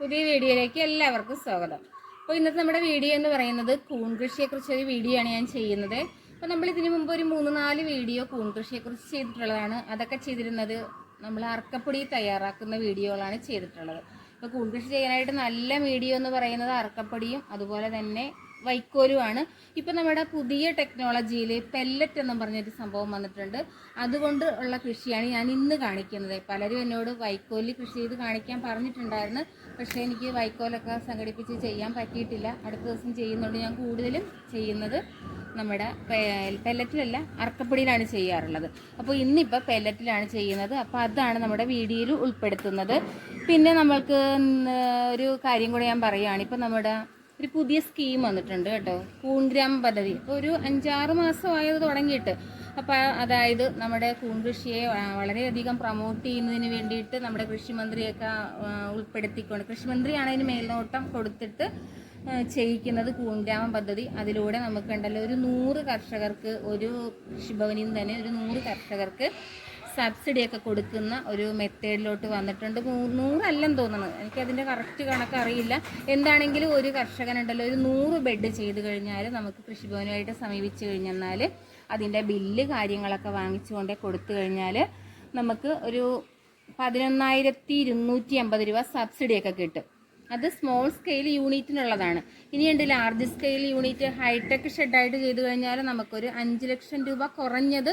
പുതിയ വീഡിയോയിലേക്ക് എല്ലാവർക്കും സ്വാഗതം. അപ്പോൾ ഇന്നത്തെ നമ്മുടെ വീഡിയോ എന്ന് പറയുന്നത് കൂൺ കൃഷിയെക്കുറിച്ച് ഒരു വീഡിയോ ആണ് ഞാൻ ചെയ്യുന്നത്. അപ്പോൾ നമ്മൾ ഇതിനു മുമ്പ് ഒരു മൂന്ന് നാല് വീഡിയോ കൂൺ കൃഷിയെക്കുറിച്ച് ചെയ്തിട്ടുള്ളതാണ്. അതൊക്കെ ചെയ്തിരുന്നത് നമ്മൾ അറക്കപ്പൊടി തയ്യാറാക്കുന്ന വീഡിയോകളാണ് ചെയ്തിട്ടുള്ളത്. അപ്പോൾ കൂൺ കൃഷി ചെയ്യാനായിട്ട് നല്ല വീഡിയോ എന്ന് പറയുന്നത് അറക്കപ്പൊടിയും അതുപോലെ തന്നെ വൈക്കോലുമാണ്. ഇപ്പം നമ്മുടെ പുതിയ ടെക്നോളജിയിൽ പെല്ലറ്റ് എന്നും പറഞ്ഞൊരു സംഭവം വന്നിട്ടുണ്ട്. അതുകൊണ്ട് ഉള്ള കൃഷിയാണ് ഞാൻ ഇന്ന് കാണിക്കുന്നത്. പലരും എന്നോട് വൈക്കോലിൽ കൃഷി ചെയ്ത് കാണിക്കാൻ പറഞ്ഞിട്ടുണ്ടായിരുന്നു. പക്ഷേ എനിക്ക് വൈക്കോലൊക്കെ സംഘടിപ്പിച്ച് ചെയ്യാൻ പറ്റിയിട്ടില്ല. അടുത്ത ദിവസം ചെയ്യുന്നുണ്ട് ഞാൻ കൂടുതലും ചെയ്യുന്നത് നമ്മുടെ പെല്ലറ്റിലല്ല അറക്കപ്പൊടിയിലാണ് ചെയ്യാറുള്ളത്. അപ്പോൾ ഇന്നിപ്പോൾ പെല്ലറ്റിലാണ് ചെയ്യുന്നത്. അപ്പോൾ അതാണ് നമ്മുടെ വീഡിയോയിൽ ഉൾപ്പെടുത്തുന്നത്. പിന്നെ നമ്മൾക്ക് ഒരു കാര്യം കൂടെ ഞാൻ പറയുകയാണ്. ഇപ്പം നമ്മുടെ ഒരു പുതിയ സ്കീം വന്നിട്ടുണ്ട് കേട്ടോ. കൂൺഗ്രാമ പദ്ധതി. ഇപ്പോൾ ഒരു അഞ്ചാറ് മാസമായത് തുടങ്ങിയിട്ട്. അപ്പോൾ അതായത് നമ്മുടെ കൂൺ കൃഷിയെ ആ, വളരെയധികം പ്രൊമോട്ട് ചെയ്യുന്നതിന് വേണ്ടിയിട്ട് നമ്മുടെ കൃഷിമന്ത്രിയൊക്കെ ഉൾപ്പെടുത്തിക്കൊണ്ട് കൃഷിമന്ത്രിയാണ് അതിന് മേൽനോട്ടം കൊടുത്തിട്ട് ചെയ്യിക്കുന്നത് കൂൺഗ്രാമ പദ്ധതി. അതിലൂടെ നമുക്കുണ്ടല്ലോ ഒരു നൂറ് കർഷകർക്ക് ഒരു കൃഷിഭവനിൽ നിന്ന് തന്നെ ഒരു നൂറ് കർഷകർക്ക് സബ്സിഡി ഒക്കെ കൊടുക്കുന്ന ഒരു മെത്തേഡിലോട്ട് വന്നിട്ടുണ്ട്. നൂറല്ലെന്ന് തോന്നുന്നത് എനിക്കതിന്റെ കറക്റ്റ് കണക്ക് അറിയില്ല. എന്താണെങ്കിലും ഒരു കർഷകനുണ്ടല്ലോ ഒരു നൂറ് ബെഡ് ചെയ്ത് കഴിഞ്ഞാൽ നമുക്ക് കൃഷിഭവനുമായിട്ട് സമീപിച്ച് കഴിഞ്ഞെന്നാൽ അതിന്റെ ബില്ല് കാര്യങ്ങളൊക്കെ വാങ്ങിച്ചുകൊണ്ട് കൊടുത്തു കഴിഞ്ഞാൽ നമുക്ക് ഒരു പതിനൊന്നായിരത്തി ഇരുന്നൂറ്റി അമ്പത് രൂപ സബ്സിഡിയൊക്കെ കിട്ടും. അത് സ്മോൾ സ്കെയിൽ യൂണിറ്റിനുള്ളതാണ്. ഇനിയുണ്ട് ലാർജ് സ്കെയിൽ യൂണിറ്റ് ഹൈടെക് ഷെഡായിട്ട് ചെയ്തു കഴിഞ്ഞാൽ നമുക്കൊരു അഞ്ച് ലക്ഷം രൂപ കുറഞ്ഞത്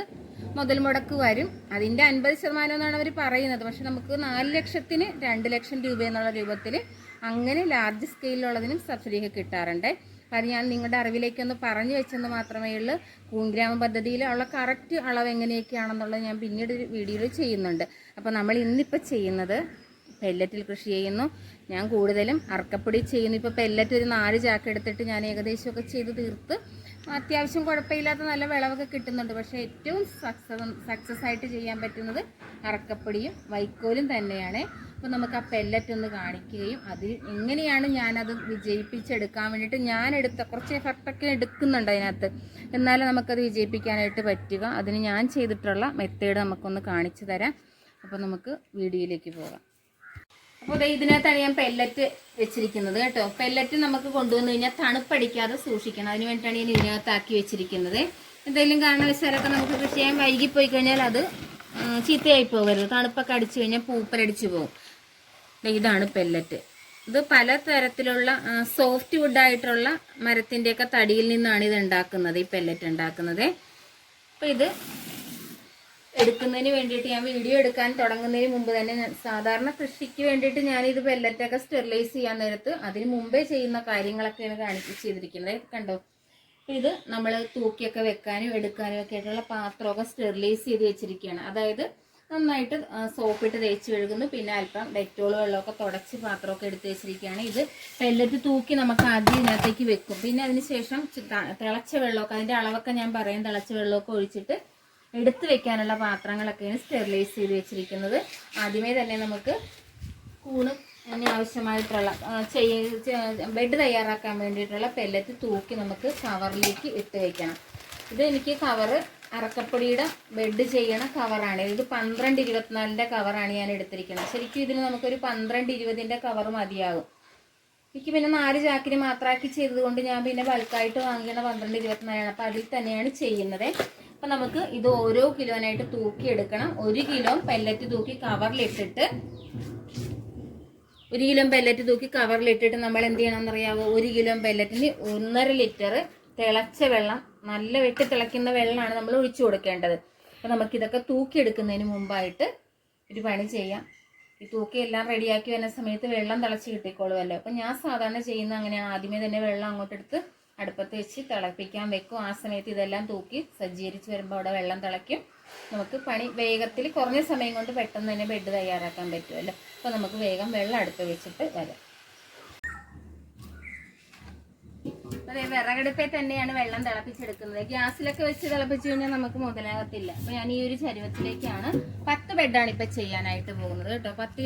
മുതൽ മുടക്ക് വരും. അതിന്റെ അൻപത് ശതമാനം എന്നാണ് അവർ പറയുന്നത്. പക്ഷെ നമുക്ക് നാല് ലക്ഷത്തിന് രണ്ട് ലക്ഷം രൂപ എന്നുള്ള രൂപത്തിൽ അങ്ങനെ ലാർജ് സ്കെയിലുള്ളതിനും സബ്സിഡിയൊക്കെ കിട്ടാറുണ്ട്. അപ്പം അത് ഞാൻ നിങ്ങളുടെ അറിവിലേക്കൊന്ന് പറഞ്ഞു വെച്ചെന്ന് മാത്രമേ ഉള്ളൂ. കൂൺഗ്രാമ പദ്ധതിയിൽ ഉള്ള കറക്റ്റ് അളവ് എങ്ങനെയൊക്കെയാണെന്നുള്ളത് ഞാൻ പിന്നീട് ഒരു വീഡിയോയിൽ ചെയ്യുന്നുണ്ട്. അപ്പോൾ നമ്മൾ ഇന്നിപ്പോൾ ചെയ്യുന്നത് പെല്ലറ്റിൽ കൃഷി ചെയ്യുന്നു. ഞാൻ കൂടുതലും അറക്കപ്പൊടി ചെയ്യുന്നു. ഇപ്പോൾ പെല്ലറ്റ് ഒരു നാല് ചാക്ക് എടുത്തിട്ട് ഞാൻ ഏകദേശമൊക്കെ ചെയ്ത് തീർത്ത് അത്യാവശ്യം കുഴപ്പമില്ലാത്ത നല്ല വിളവൊക്കെ കിട്ടുന്നുണ്ട്. പക്ഷേ ഏറ്റവും സക്സസ് സക്സസ് ആയിട്ട് ചെയ്യാൻ പറ്റുന്നത് അറക്കപ്പൊടിയും വൈക്കോലും തന്നെയാണ്. അപ്പോൾ നമുക്ക് ആ പെല്ലറ്റ് ഒന്ന് കാണിക്കുകയും അതിൽ എങ്ങനെയാണ് ഞാനത് വിജയിപ്പിച്ചെടുക്കാൻ വേണ്ടിയിട്ട് ഞാൻ എടുത്ത കുറച്ച് എഫർട്ടൊക്കെ എടുക്കുന്നുണ്ട് അതിനകത്ത്. എന്നാലും നമുക്കത് വിജയിപ്പിക്കാനായിട്ട് പറ്റുക. അതിന് ഞാൻ ചെയ്തിട്ടുള്ള മെത്തേഡ് നമുക്കൊന്ന് കാണിച്ചു തരാം. അപ്പോൾ നമുക്ക് വീഡിയോയിലേക്ക് പോകാം. അപ്പോൾ ഇതിനകത്താണ് ഞാൻ പെല്ലറ്റ് വെച്ചിരിക്കുന്നത് കേട്ടോ. പെല്ലറ്റ് നമുക്ക് കൊണ്ടുവന്നു കഴിഞ്ഞാൽ തണുപ്പടിക്കാതെ സൂക്ഷിക്കണം. അതിന് വേണ്ടിയിട്ടാണ് ഞാൻ ഇതിനകത്താക്കി വെച്ചിരിക്കുന്നത്. എന്തെങ്കിലും കാരണവശാലൊക്കെ നമുക്ക് കൃഷി ചെയ്യാൻ വൈകിപ്പോയി കഴിഞ്ഞാൽ അത് ചീത്തയായി പോകരുത്. തണുപ്പൊക്കെ അടിച്ചു കഴിഞ്ഞാൽ പൂപ്പലടിച്ചു പോകും. ഇതാണ് പെല്ലറ്റ് ഇത് പല തരത്തിലുള്ള സോഫ്റ്റ് വുഡായിട്ടുള്ള മരത്തിന്റെയൊക്കെ തടിയിൽ നിന്നാണ് ഇത് ഉണ്ടാക്കുന്നത് ഈ പെല്ലറ്റ് ഉണ്ടാക്കുന്നത്. അപ്പോൾ ഇത് എടുക്കുന്നതിന് വേണ്ടിയിട്ട് ഞാൻ വീഡിയോ എടുക്കാൻ തുടങ്ങുന്നതിന് മുമ്പ് തന്നെ സാധാരണ കൃഷിക്ക് വേണ്ടിയിട്ട് ഞാൻ ഇത് പെല്ലറ്റൊക്കെ സ്റ്റെറിലൈസ് ചെയ്യാൻ നേരത്ത് അതിന് മുമ്പേ ചെയ്യുന്ന കാര്യങ്ങളൊക്കെയാണ് കാണിച്ച് ചെയ്തിരിക്കുന്നത്. കണ്ടോ? ഇത് നമ്മൾ തൂക്കിയൊക്കെ വെക്കാനും എടുക്കാനും ഒക്കെ ആയിട്ടുള്ള പാത്രമൊക്കെ സ്റ്റെറിലൈസ് ചെയ്ത് വെച്ചിരിക്കുകയാണ്. അതായത് നന്നായിട്ട് സോപ്പിട്ട് തേച്ച് കഴുകുന്നു. പിന്നെ അല്പം ഡെറ്റോൾ വെള്ളമൊക്കെ തുടച്ച് പാത്രമൊക്കെ എടുത്ത് വെച്ചിരിക്കുകയാണ്. ഇത് പെല്ലറ്റ് തൂക്കി നമുക്ക് ആദ്യം ഇതിനകത്തേക്ക് വെക്കും. പിന്നെ അതിന് ശേഷം തിളച്ച വെള്ളമൊക്കെ അതിന്റെ അളവൊക്കെ ഞാൻ പറയും. തിളച്ച വെള്ളമൊക്കെ ഒഴിച്ചിട്ട് എടുത്തു വെക്കാനുള്ള പാത്രങ്ങളൊക്കെയാണ് സ്റ്റെറിലൈസ് ചെയ്ത് വെച്ചിരിക്കുന്നത്. ആദ്യമേ തന്നെ നമുക്ക് കൂണ് അതിന് ആവശ്യമായിട്ടുള്ള ചെയ്യ- ബെഡ് തയ്യാറാക്കാൻ വേണ്ടിയിട്ടുള്ള പെല്ലറ്റ് തൂക്കി നമുക്ക് കവറിലേക്ക് ഇട്ട് വെക്കണം. ഇത് എനിക്ക് കവറ് അറക്കപ്പൊടിയുടെ ബെഡ് ചെയ്യണ കവറാണ് ഇത് പന്ത്രണ്ട് ഇരുപത്തിനാലിന്റെ കവറാണ് ഞാൻ എടുത്തിരിക്കുന്നത്. ശരിക്കും ഇതിന് നമുക്കൊരു പന്ത്രണ്ട് ഇരുപതിന്റെ കവർ മതിയാകും. എനിക്ക് പിന്നെ നാല് ചാക്കിന് മാത്രമാക്കി ചെയ്തതുകൊണ്ട് ഞാൻ പിന്നെ ബൾക്കായിട്ട് വാങ്ങിക്കുന്ന പന്ത്രണ്ട് ഇരുപത്തിനാലാണ്. അപ്പോൾ അതിൽ തന്നെയാണ് ചെയ്യുന്നത്. അപ്പം നമുക്ക് ഇത് ഓരോ കിലോനായിട്ട് തൂക്കി എടുക്കണം ഒരു കിലോ പെല്ലറ്റ് തൂക്കി കവറിലിട്ടിട്ട് ഒരു കിലോ പെല്ലറ്റ് തൂക്കി കവറിലിട്ടിട്ട് നമ്മൾ എന്ത് ചെയ്യണമെന്ന് അറിയാവോ ഒരു കിലോ പെല്ലറ്റിന് ഒന്നര ലിറ്റർ തിളച്ച വെള്ളം നല്ല വെട്ടി തിളയ്ക്കുന്ന വെള്ളമാണ് നമ്മൾ ഒഴിച്ചു കൊടുക്കേണ്ടത്. അപ്പം നമുക്കിതൊക്കെ തൂക്കിയെടുക്കുന്നതിന് മുമ്പായിട്ട് ഒരു പണി ചെയ്യാം. ഈ തൂക്കി എല്ലാം റെഡിയാക്കി വരുന്ന സമയത്ത് വെള്ളം തിളച്ച് കിട്ടിക്കോളുമല്ലോ. അപ്പം ഞാൻ സാധാരണ ചെയ്യുന്ന അങ്ങനെ ആദ്യമേ തന്നെ വെള്ളം അങ്ങോട്ടെടുത്ത് അടുപ്പത്ത് വെച്ച് തിളപ്പിക്കാൻ വെക്കും. ആ സമയത്ത് ഇതെല്ലാം തൂക്കി സജ്ജീകരിച്ച് വരുമ്പോൾ അവിടെ വെള്ളം തിളയ്ക്കും. നമുക്ക് പണി വേഗത്തിൽ കുറഞ്ഞ സമയം കൊണ്ട് പെട്ടെന്ന് തന്നെ ബെഡ് തയ്യാറാക്കാൻ പറ്റുമല്ലോ അപ്പോൾ നമുക്ക് വേഗം വെള്ളം അടുപ്പ് വെച്ചിട്ട് വരാം. അതെ വിറകടുപ്പിൽ തന്നെയാണ് വെള്ളം തിളപ്പിച്ചെടുക്കുന്നത്. ഗ്യാസിലൊക്കെ വെച്ച് തിളപ്പിച്ചു കഴിഞ്ഞാൽ നമുക്ക് മുതലാകത്തില്ല. അപ്പൊ ഞാൻ ഈ ഒരു ചരുവത്തിലേക്കാണ് പത്ത് ബെഡാണ് ഇപ്പൊ ചെയ്യാനായിട്ട് പോകുന്നത് കേട്ടോ. പത്ത്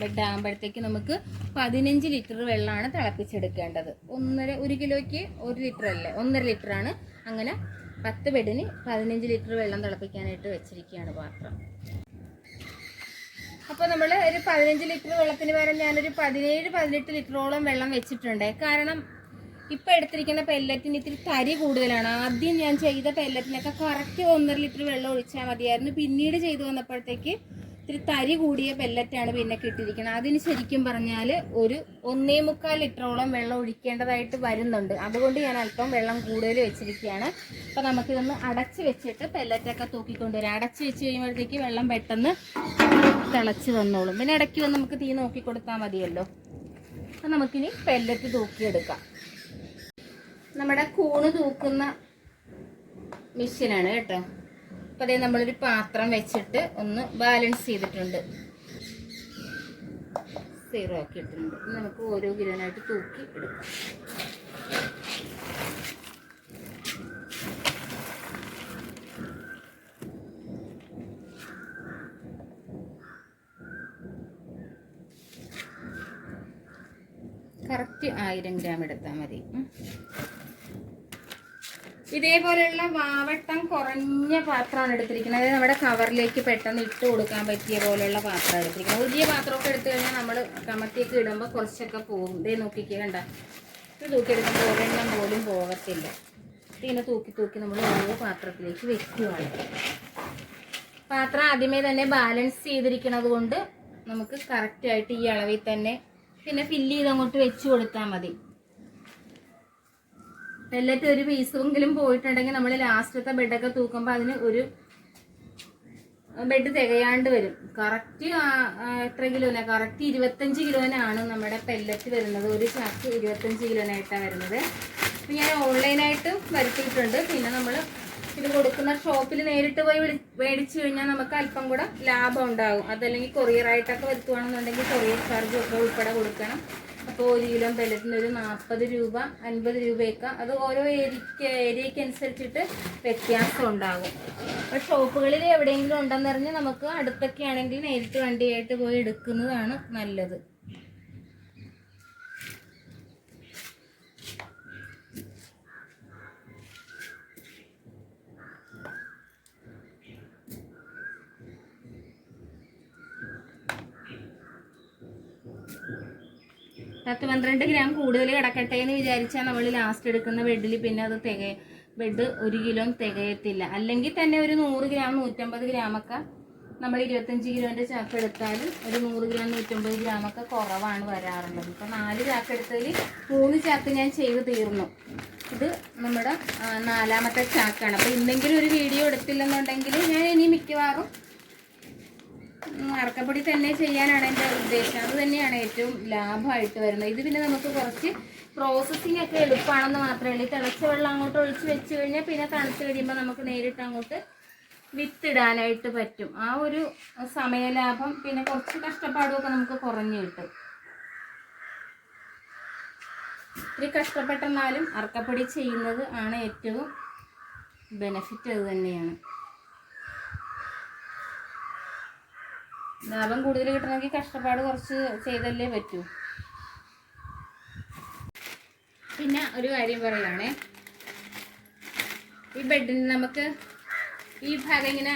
ബെഡ് ആകുമ്പോഴത്തേക്ക് നമുക്ക് പതിനഞ്ച് ലിറ്റർ വെള്ളമാണ് തിളപ്പിച്ചെടുക്കേണ്ടത്. ഒന്നര ഒരു കിലോയ്ക്ക് ഒരു ലിറ്റർ അല്ലേ? ഒന്നര ആണ്. അങ്ങനെ പത്ത് ബെഡിന് പതിനഞ്ച് ലിറ്റർ വെള്ളം തിളപ്പിക്കാനായിട്ട് വെച്ചിരിക്കുകയാണ് പാത്രം. അപ്പോൾ നമ്മൾ ഒരു പതിനഞ്ച് ലിറ്റർ വെള്ളത്തിന് പകരം ഞാനൊരു പതിനേഴ് പതിനെട്ട് ലിറ്ററോളം വെള്ളം വെച്ചിട്ടുണ്ട്. കാരണം ഇപ്പം എടുത്തിരിക്കുന്ന പെല്ലറ്റിന് ഇത്തിരി തരി കൂടുതലാണ്. ആദ്യം ഞാൻ ചെയ്ത പെല്ലറ്റിനൊക്കെ കറക്റ്റ് ഒന്നര ലിറ്റർ വെള്ളം ഒഴിച്ചാൽ മതിയായിരുന്നു. പിന്നീട് ചെയ്തു വന്നപ്പോഴത്തേക്ക് ഇത്തിരി തരി കൂടിയ പെല്ലറ്റാണ് പിന്നെ കിട്ടിയിരിക്കുന്നത്. അതിന് ശരിക്കും പറഞ്ഞാൽ ഒരു ഒന്നേ മുക്കാൽ ലിറ്ററോളം വെള്ളം ഒഴിക്കേണ്ടതായിട്ട് വരുന്നുണ്ട്. അതുകൊണ്ട് ഞാൻ അല്പം വെള്ളം കൂടുതൽ വെച്ചിരിക്കുകയാണ്. അപ്പം നമുക്കിതൊന്ന് അടച്ച് വെച്ചിട്ട് പെല്ലറ്റൊക്കെ തൂക്കിക്കൊണ്ടുവരാം. അടച്ച് വെച്ച് കഴിയുമ്പോഴത്തേക്ക് വെള്ളം പെട്ടെന്ന് തിളച്ച് വന്നോളും. പിന്നെ ഇടയ്ക്ക് വന്ന് നമുക്ക് തീ നോക്കി കൊടുത്താൽ മതിയല്ലോ. അപ്പം നമുക്കിനി പെല്ലറ്റ് തൂക്കിയെടുക്കാം. നമ്മുടെ കൂണ് തൂക്കുന്ന മെഷീനാണ് കേട്ടോ. അപ്പോൾ അതേ നമ്മളൊരു പാത്രം വെച്ചിട്ട് ഒന്ന് ബാലൻസ് ചെയ്തിട്ടുണ്ട്. സീറോ ആക്കി ഇട്ടിട്ടുണ്ട്. നമുക്ക് ഓരോ കിലോനായിട്ട് തൂക്കി എടുക്കാം. കറക്റ്റ് ആയിരം ഗ്രാം എടുത്താൽ മതി. ഇതേപോലെയുള്ള വാവട്ടം കുറഞ്ഞ പാത്രമാണ് എടുത്തിരിക്കുന്നത്. അതായത് നമ്മുടെ കവറിലേക്ക് പെട്ടെന്ന് ഇട്ട് കൊടുക്കാൻ പറ്റിയ പോലെയുള്ള പാത്രം എടുത്തിരിക്കുന്നത്. വലിയ പാത്രമൊക്കെ എടുത്തു കഴിഞ്ഞാൽ നമ്മൾ കമത്തിയൊക്കെ ഇടുമ്പോൾ കുറച്ചൊക്കെ പോകും. ഇതേ നോക്കിക്കുക കണ്ട. ഇത് തൂക്കിയെടുക്കുമ്പോൾ ഒരെണ്ണം പോലും പോകത്തില്ല. ഇങ്ങനെ തൂക്കി തൂക്കി നമ്മൾ ഓരോ പാത്രത്തിലേക്ക് വെക്കുകയാണ് പാത്രം ആദ്യമേ തന്നെ ബാലൻസ് ചെയ്തിരിക്കുന്നത് കൊണ്ട് നമുക്ക് കറക്റ്റായിട്ട് ഈ അളവിൽ തന്നെ പിന്നെ ഫില്ല് ചെയ്ത് അങ്ങോട്ട് വെച്ച് കൊടുത്താൽ മതി. പെല്ലറ്റ് ഒരു പീസെങ്കിലും പോയിട്ടുണ്ടെങ്കിൽ നമ്മൾ ലാസ്റ്റത്തെ ബെഡൊക്കെ തൂക്കുമ്പോൾ അതിന് ഒരു ബെഡ് തികയാണ്ട് വരും. കറക്റ്റ് എത്ര കിലോന കറക്റ്റ് ഇരുപത്തഞ്ച് കിലോനാണ് നമ്മുടെ പെല്ലറ്റ് വരുന്നത്. ഒരു ചാക്ക് ഇരുപത്തഞ്ച് കിലോനായിട്ടാണ് വരുന്നത്. അപ്പം ഞാൻ ഓൺലൈനായിട്ട് വരുത്തിയിട്ടുണ്ട്. പിന്നെ നമ്മൾ ഇത് കൊടുക്കുന്ന ഷോപ്പിൽ നേരിട്ട് പോയി മേടിച്ചു കഴിഞ്ഞാൽ നമുക്ക് അല്പം കൂടെ ലാഭം ഉണ്ടാകും അതല്ലെങ്കിൽ കൊറിയറായിട്ടൊക്കെ വരുത്തുകയാണെന്നുണ്ടെങ്കിൽ കൊറിയർ ചാർജ് ഒക്കെ ഉൾപ്പെടെ കൊടുക്കണം. അപ്പോൾ ഒരു കിലോ പെല്ലറ്റിന് ഒരു നാൽപ്പത് രൂപ അൻപത് രൂപയൊക്കെ. അത് ഓരോ ഏരിയക്ക് ഏരിയയ്ക്ക് അനുസരിച്ചിട്ട് വ്യത്യാസം ഉണ്ടാകും. അപ്പോൾ ഷോപ്പുകളിൽ എവിടെയെങ്കിലും ഉണ്ടെന്നറിഞ്ഞ് നമുക്ക് അടുത്തൊക്കെ ആണെങ്കിൽ നേരിട്ട് വണ്ടിയായിട്ട് പോയി എടുക്കുന്നതാണ് നല്ലത്. പത്ത് പന്ത്രണ്ട് ഗ്രാം കൂടുതൽ കിടക്കട്ടെ എന്ന് വിചാരിച്ചാൽ നമ്മൾ ലാസ്റ്റ് എടുക്കുന്ന ബെഡിൽ പിന്നെ അത് തിക ബെഡ് ഒരു കിലോ തികയത്തില്ല. അല്ലെങ്കിൽ തന്നെ ഒരു നൂറ് ഗ്രാം നൂറ്റമ്പത് ഗ്രാമൊക്കെ നമ്മൾ ഇരുപത്തഞ്ച് കിലോന്റെ ചാക്ക് എടുത്താലും ഒരു നൂറ് ഗ്രാം നൂറ്റമ്പത് ഗ്രാമൊക്കെ കുറവാണ് വരാറുള്ളത്. ഇപ്പം നാല് ചാക്ക് എടുത്തതിൽ മൂന്ന് ചാക്ക് ഞാൻ ചെയ്ത് തീർന്നു. ഇത് നമ്മുടെ നാലാമത്തെ ചാക്കാണ്. അപ്പോൾ ഇന്നെങ്കിലും ഒരു വീഡിയോ എടുത്തില്ലെന്നുണ്ടെങ്കിൽ ഞാൻ ഇനി മിക്കവാറും അറക്കപ്പൊടി തന്നെ ചെയ്യാനാണ് എന്റെ ഉദ്ദേശം. അത് തന്നെയാണ് ഏറ്റവും ലാഭമായിട്ട് വരുന്നത്. ഇത് പിന്നെ നമുക്ക് കുറച്ച് പ്രോസസ്സിംഗ് ഒക്കെ എളുപ്പമാണെന്ന് മാത്രമേ ഉള്ളൂ. ഈ തിളച്ച വെള്ളം അങ്ങോട്ട് ഒഴിച്ച് വെച്ച് കഴിഞ്ഞാൽ പിന്നെ തണുത്ത് കഴിയുമ്പോൾ നമുക്ക് നേരിട്ട് അങ്ങോട്ട് വിത്തിടാനായിട്ട് പറ്റും. ആ ഒരു സമയലാഭം പിന്നെ കുറച്ച് കഷ്ടപ്പാടുമൊക്കെ നമുക്ക് കുറഞ്ഞു കിട്ടും. ഇത്തിരി കഷ്ടപ്പെട്ടെന്നാലും അറക്കപ്പൊടി ചെയ്യുന്നത് ആണ് ഏറ്റവും ബെനഫിറ്റ് അത് തന്നെയാണ്. ലാഭം കൂടുതൽ കിട്ടണമെങ്കിൽ കഷ്ടപ്പാട് കുറച്ച് ചെയ്തല്ലേ പറ്റൂ. പിന്നെ ഒരു കാര്യം പറയുകയാണേ ഈ ബെഡിന് നമുക്ക് ഈ ഭാഗം ഇങ്ങനെ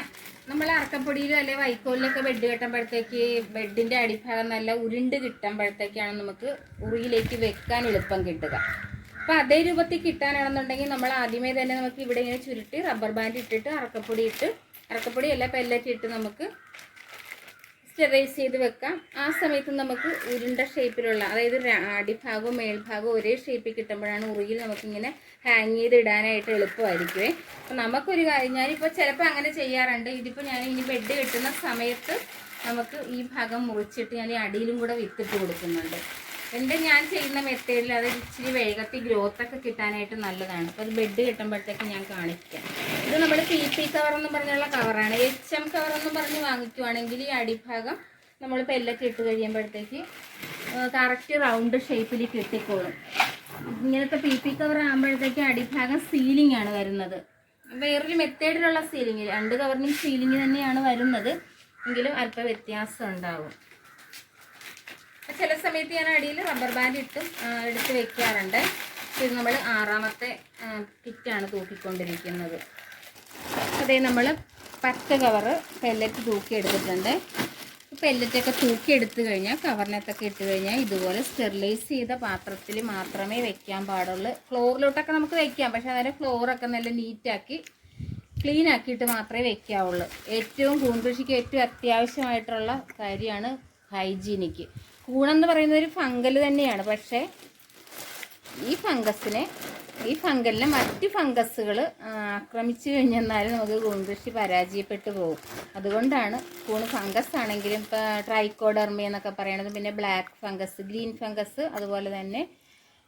നമ്മൾ അറക്കപ്പൊടിയിൽ അല്ലെ വൈക്കോലിലൊക്കെ ബെഡ് കെട്ടുമ്പോഴത്തേക്ക് ബെഡിന്റെ അടിഭാഗം നല്ല ഉരുണ്ട് കിട്ടുമ്പോഴത്തേക്കാണ് നമുക്ക് ഉറിയിലേക്ക് വെക്കാൻ എളുപ്പം കിട്ടുക. അപ്പൊ അതേ രൂപത്തിൽ കിട്ടാനാണെന്നുണ്ടെങ്കിൽ നമ്മൾ ആദ്യമേ തന്നെ നമുക്ക് ഇവിടെ ഇങ്ങനെ ചുരുട്ടി റബ്ബർ ബാൻഡ് ഇട്ടിട്ട് അറക്കപ്പൊടി ഇട്ട് അറക്കപ്പൊടി അല്ല പെല്ലറ്റ് ഇട്ട് നമുക്ക് സ്റ്റെറൈസ് ചെയ്ത് വെക്കാം. ആ സമയത്ത് നമുക്ക് ഉരുണ്ട ഷേപ്പിലുള്ള അതായത് അടിഭാഗവും മേൽഭാഗവും ഒരേ ഷേപ്പിൽ കിട്ടുമ്പോഴാണ് ഉറിയിൽ നമുക്കിങ്ങനെ ഹാങ് ചെയ്ത് ഇടാനായിട്ട് എളുപ്പമായിരിക്കുമേ അപ്പം നമുക്കൊരു കാര്യം ഞാനിപ്പോൾ ചിലപ്പോൾ അങ്ങനെ ചെയ്യാറുണ്ട്. ഇതിപ്പോൾ ഞാൻ ഇനി ബെഡ് കെട്ടുന്ന സമയത്ത് നമുക്ക് ഈ ഭാഗം മുറിച്ചിട്ട് ഞാൻ അടിയിലും കൂടെ വിത്തിട്ട് കൊടുക്കുന്നുണ്ട്. എന്റെ ഞാൻ ചെയ്യുന്ന മെത്തേഡിൽ അത് ഇച്ചിരി വേഗത്തിൽ ഗ്രോത്ത് ഒക്കെ കിട്ടാനായിട്ട് നല്ലതാണ്. അപ്പോൾ അത് ബെഡ് കിട്ടുമ്പോഴത്തേക്ക് ഞാൻ കാണിക്കാം. ഇത് നമ്മൾ പി പി കവർ എന്ന് പറഞ്ഞുള്ള കവറാണ് എച്ച് എം കവർ എന്ന് പറഞ്ഞ് വാങ്ങിക്കുവാണെങ്കിൽ ഈ അടിഭാഗം നമ്മൾ പെല്ലൊക്കെ ഇട്ട് കഴിയുമ്പോഴത്തേക്ക് കറക്റ്റ് റൗണ്ട് ഷേപ്പിൽ കിട്ടിക്കോളും. ഇങ്ങനത്തെ പി പി കവർ ആകുമ്പോഴത്തേക്ക് അടിഭാഗം സീലിംഗ് ആണ് വരുന്നത്. വേറൊരു മെത്തേഡിലുള്ള സീലിംഗ് രണ്ട് കവറിനും സീലിംഗ് തന്നെയാണ് വരുന്നത്. എങ്കിലും അല്പ വ്യത്യാസം ഉണ്ടാകും ചില സമയത്ത് ഞാൻ അടിയിൽ റബ്ബർ ബാൻഡ് ഇട്ടും എടുത്ത് വെക്കാറുണ്ട്. ഇത് നമ്മൾ ആറാമത്തെ കിറ്റാണ് തൂക്കിക്കൊണ്ടിരിക്കുന്നത്. അതേ നമ്മൾ പത്ത് കവറ് പെല്ലറ്റ് തൂക്കി എടുത്തിട്ടുണ്ട്. പെല്ലറ്റൊക്കെ തൂക്കി എടുത്തു കഴിഞ്ഞാൽ കവറിനകത്തൊക്കെ ഇട്ട് കഴിഞ്ഞാൽ ഇതുപോലെ സ്റ്റെറിലൈസ് ചെയ്ത പാത്രത്തിൽ മാത്രമേ വെക്കാൻ പാടുള്ളൂ. ഫ്ലോറിലോട്ടൊക്കെ നമുക്ക് വെക്കാം പക്ഷെ അതിന്റെ ഫ്ലോറൊക്കെ നല്ല നീറ്റാക്കി ക്ലീൻ ആക്കിയിട്ട് മാത്രമേ വെക്കാവുള്ളൂ. ഏറ്റവും കൂൺ ഏറ്റവും അത്യാവശ്യമായിട്ടുള്ള കാര്യമാണ് ഹൈജീനിക്ക് കൂണെന്ന് പറയുന്ന ഒരു ഫംഗൽ തന്നെയാണ്. പക്ഷേ ഈ ഫംഗസിനെ ഈ ഫംഗലിനെ മറ്റ് ഫംഗസുകൾ ആക്രമിച്ചു കഴിഞ്ഞെന്നാലും നമുക്ക് കൂൺകൃഷി പരാജയപ്പെട്ടു പോകും. അതുകൊണ്ടാണ് കൂണ് ഫംഗസ് ആണെങ്കിലും ഇപ്പോൾ ട്രൈക്കോഡർമി എന്നൊക്കെ പറയണത് പിന്നെ ബ്ലാക്ക് ഫംഗസ് ഗ്രീൻ ഫംഗസ് അതുപോലെ തന്നെ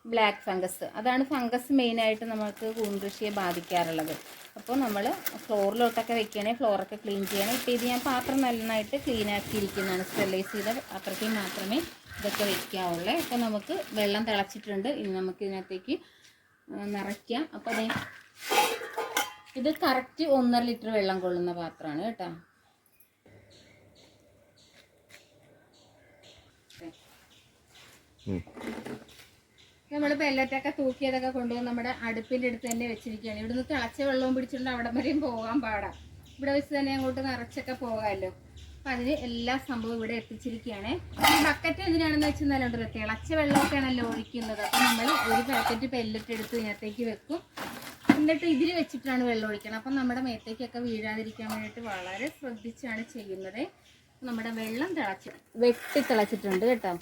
ബ്ലാക്ക് ഫംഗസ്. അതാണ് ഫംഗസ് മെയിനായിട്ട് നമുക്ക് കൂൺകൃഷിയെ ബാധിക്കാറുള്ളത്. അപ്പോൾ നമ്മൾ ഫ്ലോറിലോട്ടൊക്കെ വെക്കുകയാണെങ്കിൽ ഫ്ലോറൊക്കെ ക്ലീൻ ചെയ്യണം. ഇപ്പോൾ ഇത് ഞാൻ പാത്രം നന്നായിട്ട് ക്ലീൻ ആക്കിയിരിക്കുന്നതാണ്. സ്റ്റെറിലൈസ് ചെയ്ത പാത്രത്തിൽ മാത്രമേ ഇതൊക്കെ വെക്കാവുള്ളൂ. അപ്പോൾ നമുക്ക് വെള്ളം തിളച്ചിട്ടുണ്ട്. ഇനി നമുക്ക് ഇതിനകത്തേക്ക് നിറയ്ക്കാം. അപ്പോൾ അതെ ഇത് കറക്റ്റ് ഒന്നര ലിറ്റർ വെള്ളം കൊള്ളുന്ന പാത്രമാണ് കേട്ടോ. നമ്മൾ പെല്ലറ്റൊക്കെ തൂക്കിയതൊക്കെ കൊണ്ടുവന്ന് നമ്മുടെ അടുപ്പിന്റെ അടുത്ത് തന്നെ വെച്ചിരിക്കുകയാണ്. ഇവിടുന്ന് തിളച്ച വെള്ളവും പിടിച്ചിട്ടുണ്ട് അവിടെ വരെയും പോകാൻ പാടാം. ഇവിടെ വെച്ച് തന്നെ അങ്ങോട്ട് നിറച്ചൊക്കെ പോകാമല്ലോ. അപ്പൊ അതിന് എല്ലാ സംഭവം ഇവിടെ എത്തിച്ചിരിക്കുകയാണ്. ഈ ബക്കറ്റ് എന്തിനാണെന്ന് വെച്ചാൽ തിളച്ച വെള്ളമൊക്കെയാണല്ലോ ഒഴിക്കുന്നത്. അപ്പൊ നമ്മൾ ഒരു ബക്കറ്റ് പെല്ലറ്റ് എടുത്ത് ഇതിനകത്തേക്ക് വെക്കും. എന്നിട്ട് ഇതിൽ വെച്ചിട്ടാണ് വെള്ളം ഒഴിക്കണം. അപ്പം നമ്മുടെ മേത്തേക്കൊക്കെ വീഴാതിരിക്കാൻ വേണ്ടിയിട്ട് വളരെ ശ്രദ്ധിച്ചാണ് ചെയ്യുന്നത്. നമ്മുടെ വെള്ളം തിളച്ച് വെട്ടി തിളച്ചിട്ടുണ്ട് കേട്ടോ.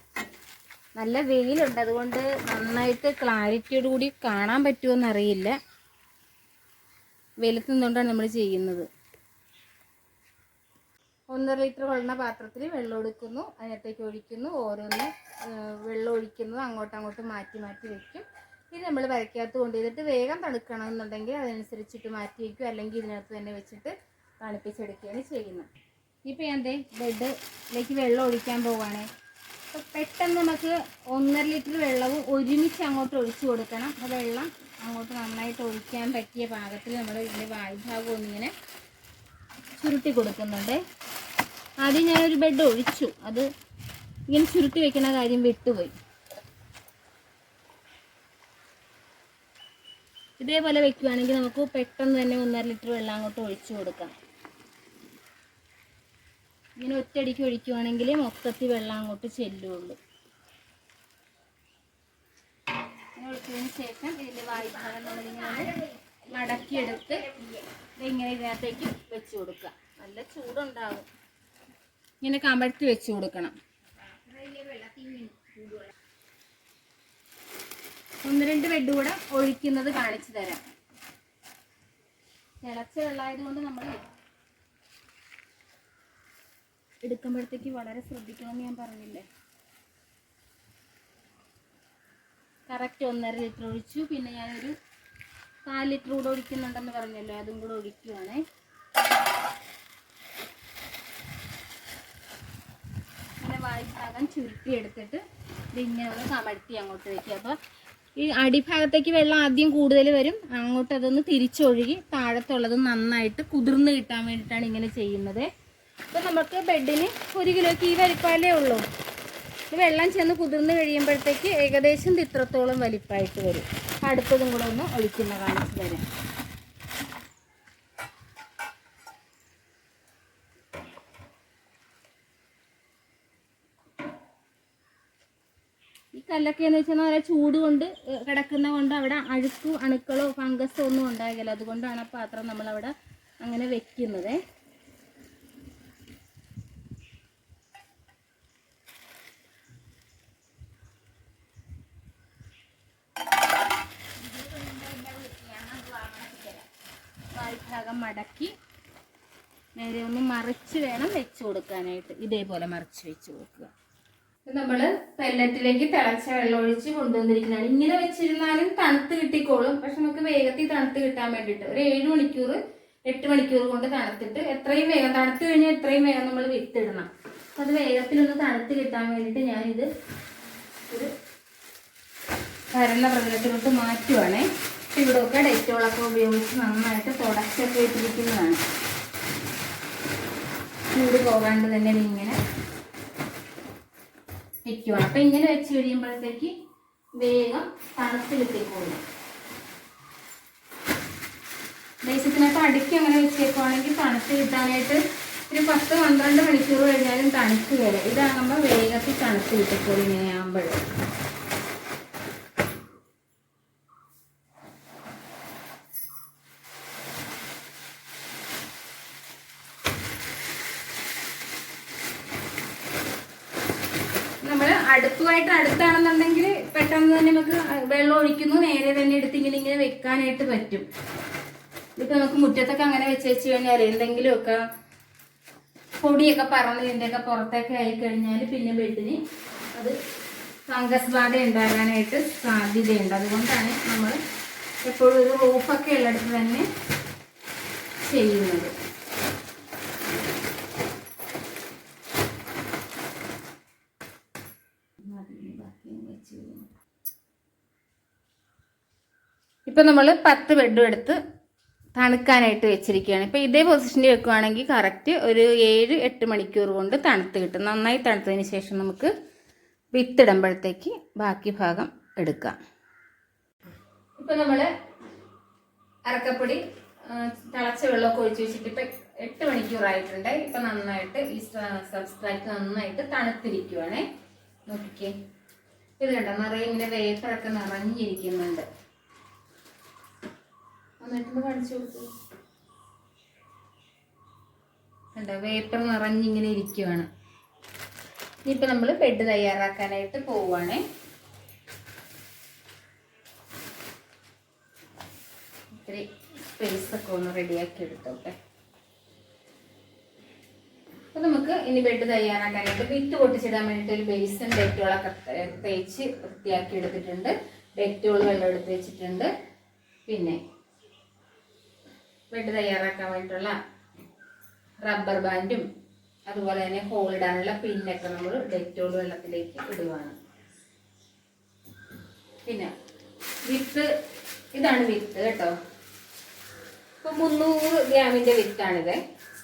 നല്ല വെയിലുണ്ട്. അതുകൊണ്ട് നന്നായിട്ട് ക്ലാരിറ്റിയോട് കൂടി കാണാൻ പറ്റുമോ അറിയില്ല. വെയിലത്ത് നിന്നുകൊണ്ടാണ് നമ്മൾ ചെയ്യുന്നത്. ഒന്നര ലിറ്റർ കൊള്ളുന്ന പാത്രത്തിൽ വെള്ളം എടുക്കുന്നു അതിനകത്തേക്ക് ഒഴിക്കുന്നു. ഓരോന്ന് വെള്ളം ഒഴിക്കുന്നത് അങ്ങോട്ടും അങ്ങോട്ടും മാറ്റി മാറ്റി വെക്കും. ഇനി നമ്മൾ വരയ്ക്കകത്ത് ചെയ്തിട്ട് വേഗം തണുക്കണം എന്നുണ്ടെങ്കിൽ അതനുസരിച്ചിട്ട് മാറ്റി വയ്ക്കും അല്ലെങ്കിൽ ഇതിനകത്ത് തന്നെ വെച്ചിട്ട് തണുപ്പിച്ചെടുക്കുകയാണ് ചെയ്യുന്നത്. ഇപ്പോൾ ഞാൻ ദേ ബെഡിലേക്ക് വെള്ളം ഒഴിക്കാൻ പോവുകയാണേ അപ്പോൾ പെട്ടെന്ന് നമുക്ക് ഒന്നര ലിറ്റർ വെള്ളവും ഒരുമിച്ച് അങ്ങോട്ട് ഒഴിച്ചു കൊടുക്കണം. അപ്പോൾ വെള്ളം അങ്ങോട്ട് നന്നായിട്ട് ഒഴിക്കാൻ പറ്റിയ പാകത്തിൽ നമ്മൾ ഇതിന്റെ വായുഭാഗം ഒന്നിങ്ങനെ ചുരുട്ടി കൊടുക്കുന്നുണ്ട്. ആദ്യം ഞാനൊരു ബെഡ് ഒഴിച്ചു. അത് ഇങ്ങനെ ചുരുട്ടി വെക്കുന്ന കാര്യം വിട്ടുപോയി. ഇതേപോലെ വെക്കുവാണെങ്കിൽ നമുക്ക് പെട്ടെന്ന് തന്നെ ഒന്നര ലിറ്റർ വെള്ളം അങ്ങോട്ട് ഒഴിച്ചു കൊടുക്കാം. ഇങ്ങനെ ഒറ്റയടിക്ക് ഒഴിക്കുവാണെങ്കിൽ മൊത്തത്തിൽ വെള്ളം അങ്ങോട്ട് ചെല്ലുള്ളൂ. ഇങ്ങനെ ഒഴിച്ചതിന് ശേഷം ഇതിന്റെ വായുഭാഗം നമ്മളിങ്ങനെ മടക്കിയെടുത്ത് ഇങ്ങനെ ഇതിനകത്തേക്ക് വെച്ച് കൊടുക്കുക. നല്ല ചൂടുണ്ടാവും. ഇങ്ങനെ കമഴ്ത്തി വെച്ച് കൊടുക്കണം. ഒന്ന് രണ്ട് ബെഡ് കൂടെ ഒഴിക്കുന്നത് കാണിച്ചു തരാം. തിളച്ച വെള്ളമായതുകൊണ്ട് നമ്മൾ എടുക്കുമ്പോഴത്തേക്ക് വളരെ ശ്രദ്ധിക്കണമെന്ന് ഞാൻ പറഞ്ഞില്ലേ? കറക്റ്റ് ഒന്നര ലിറ്റർ ഒഴിച്ചു. പിന്നെ ഞാനൊരു കാൽ ലിറ്റർ കൂടെ ഒഴിക്കുന്നുണ്ടെന്ന് പറഞ്ഞല്ലോ അതും കൂടെ ഒഴിക്കുവാണേ. അങ്ങനെ വായ്ഭാഗം ചുരുട്ടി എടുത്തിട്ട് ഇതിങ്ങനെ കമഴ്ത്തി അങ്ങോട്ട് വയ്ക്കുക അപ്പോൾ ഈ അടിഭാഗത്തേക്ക് വെള്ളം ആദ്യം കൂടുതൽ വരും. അങ്ങോട്ട് അതൊന്ന് തിരിച്ചൊഴുകി താഴത്തുള്ളത് നന്നായിട്ട് കുതിർന്ന് കിട്ടാൻ വേണ്ടിയിട്ടാണ് ഇങ്ങനെ ചെയ്യുന്നത്. അപ്പോൾ നമുക്ക് ബെഡിന് ഒരു കിലോയ്ക്ക് ഈ വലിപ്പാലേ ഉള്ളൂ. വെള്ളം ചെന്ന് കുതിർന്ന് കഴിയുമ്പോഴത്തേക്ക് ഏകദേശം ഇത് ഇത്രത്തോളം വലിപ്പമായിട്ട് വരും. അടുത്തതും കൂടെ ഒന്ന് ഒഴിക്കുന്ന കാണിച്ചു തരാം ഈ കല്ലൊക്കെ എന്ന് വെച്ചാൽ നല്ല ചൂട് കൊണ്ട് കിടക്കുന്ന കൊണ്ട് അവിടെ അഴുക്കു അണുക്കളോ ഫംഗസോ ഒന്നും ഉണ്ടാകില്ല. അതുകൊണ്ടാണ് ആ പാത്രം നമ്മൾ അവിടെ അങ്ങനെ വെക്കുന്നത്. ഭാഗം മടക്കി നേരെ ഒന്ന് മറിച്ച് വേണം വെച്ച് കൊടുക്കാനായിട്ട്. ഇതേപോലെ മറിച്ച് വെച്ച് കൊടുക്കുക. നമ്മൾ പെല്ലറ്റിലേക്ക് തിളച്ച വെള്ളം ഒഴിച്ച് കൊണ്ടുവന്നിരിക്കുന്നതാണ്. ഇങ്ങനെ വെച്ചിരുന്നാലും തണുത്ത് കിട്ടിക്കോളും. പക്ഷെ നമുക്ക് വേഗത്തിൽ തണുത്ത് കിട്ടാൻ വേണ്ടിയിട്ട് ഒരു ഏഴ് മണിക്കൂർ എട്ട് മണിക്കൂർ കൊണ്ട് തണുത്തിട്ട് എത്രയും വേഗം തണുത്ത് കഴിഞ്ഞാൽ എത്രയും വേഗം നമ്മൾ വിത്തിടണം. അപ്പം അത് വേഗത്തിലൊന്ന് തണുത്ത് കിട്ടാൻ വേണ്ടിയിട്ട് ഞാനിത് ഒരു പരന്ന പ്രതലത്തിലോട്ട് മാറ്റുവാണേ. ഇവിടെയൊക്കെ ഡെറ്റോളൊക്കെ ഉപയോഗിച്ച് നന്നായിട്ട് തുടച്ചൊക്കെ ഇട്ടിരിക്കുന്നതാണ്. ചൂട് പോകാണ്ട് തന്നെ ഇതിങ്ങനെ വെക്കുവാണ്. അപ്പൊ ഇങ്ങനെ വെച്ച് കഴിയുമ്പോഴത്തേക്ക് വേഗം തണുത്തിലെത്തിക്കോളും ദേശത്തിനൊക്കെ അടുക്കി അങ്ങനെ വെച്ചേക്കുവാണെങ്കിൽ തണുത്ത് കിട്ടാനായിട്ട് ഒരു പത്ത് പന്ത്രണ്ട് മണിക്കൂർ കഴിഞ്ഞാലും തണുത്ത് വരും ഇതാകുമ്പോൾ വേഗത്തിൽ തണുത്ത് കിട്ടിക്കോളും ഇങ്ങനെ ആകുമ്പോൾ നമ്മൾ അടുത്തുമായിട്ട് അടുത്താണെന്നുണ്ടെങ്കിൽ പെട്ടെന്ന് തന്നെ നമുക്ക് വെള്ളം ഒഴിക്കുന്നു നേരെ തന്നെ എടുത്ത് ഇങ്ങനെ ഇങ്ങനെ വെക്കാനായിട്ട് പറ്റും. ഇതിപ്പോ നമുക്ക് മുറ്റത്തൊക്കെ അങ്ങനെ വെച്ച് വെച്ച് കഴിഞ്ഞാൽ എന്തെങ്കിലുമൊക്കെ പൊടിയൊക്കെ പറന്ന് ഇതിന്റെയൊക്കെ പുറത്തൊക്കെ ആയി കഴിഞ്ഞാൽ പിന്നെ വീട്ടിന് അത് ഫംഗസ് ബാധ ഉണ്ടാകാനായിട്ട് സാധ്യതയുണ്ട്. അതുകൊണ്ടാണ് നമ്മൾ എപ്പോഴും ഒരു റൂഫൊക്കെ ഉള്ളിടത്ത് തന്നെ ചെയ്യുന്നത്. ഇപ്പൊ നമ്മൾ പത്ത് ബെഡും എടുത്ത് തണുക്കാനായിട്ട് വെച്ചിരിക്കുകയാണ്. ഇപ്പം ഇതേ പൊസിഷനിൽ വെക്കുവാണെങ്കിൽ കറക്റ്റ് ഒരു ഏഴ് എട്ട് മണിക്കൂർ കൊണ്ട് തണുത്ത് കിട്ടും. നന്നായി തണുത്തതിന് ശേഷം നമുക്ക് വിത്തിടുമ്പോഴത്തേക്ക് ബാക്കി ഭാഗം എടുക്കാം. ഇപ്പോൾ നമ്മൾ അരക്കപ്പൊടി തിളച്ച വെള്ളമൊക്കെ ഒഴിച്ച് വെച്ചിട്ട് ഇപ്പം എട്ട് മണിക്കൂറായിട്ടുണ്ട് ഇപ്പം നന്നായിട്ട് ഈ സബ്സ്ട്രാക്ട് നന്നായിട്ട് തണുത്തിരിക്കുവാണേ. നോക്കിക്കേ. ഇത് കണ്ടോ? നിറയെ ഇങ്ങനെ വേപ്പറൊക്കെ നിറഞ്ഞിരിക്കുന്നുണ്ട്. എന്നിട്ടൊന്ന് കാണിച്ചു കൊടുത്തു കണ്ടോ? വേപ്പർ നിറഞ്ഞിങ്ങനെ ഇരിക്കുവാണ്. ഇനിയിപ്പോൾ നമ്മൾ ബെഡ് തയ്യാറാക്കാനായിട്ട് പോവുകയാണേ ഇത്തിരി സ്പേസ് ഒക്കെ ഒന്ന് റെഡിയാക്കി എടുത്തോട്ടെ. അപ്പൊ നമുക്ക് ഇനി ബെഡ് തയ്യാറാക്കാനായിട്ട് വിത്ത് പൊട്ടിച്ചിടാൻ വേണ്ടിയിട്ട് ഒരു ബേസും ഡെറ്റോളൊക്കെ തേച്ച് വൃത്തിയാക്കി എടുത്തിട്ടുണ്ട്. ഡെറ്റോൾ വെള്ളം എടുത്ത് വെച്ചിട്ടുണ്ട്. പിന്നെ ബെഡ് തയ്യാറാക്കാൻ വേണ്ടിയിട്ടുള്ള റബ്ബർ ബാൻഡും അതുപോലെ തന്നെ ഹോളിടാനുള്ള പിന്നൊക്കെ നമ്മൾ ഡെറ്റോൾ വെള്ളത്തിലേക്ക് ഇടുവാണ്. പിന്നെ വിത്ത് ഇതാണ് വിത്ത് കേട്ടോ. ഇപ്പൊ മുന്നൂറ് ഗ്രാമിന്റെ വിത്താണിത്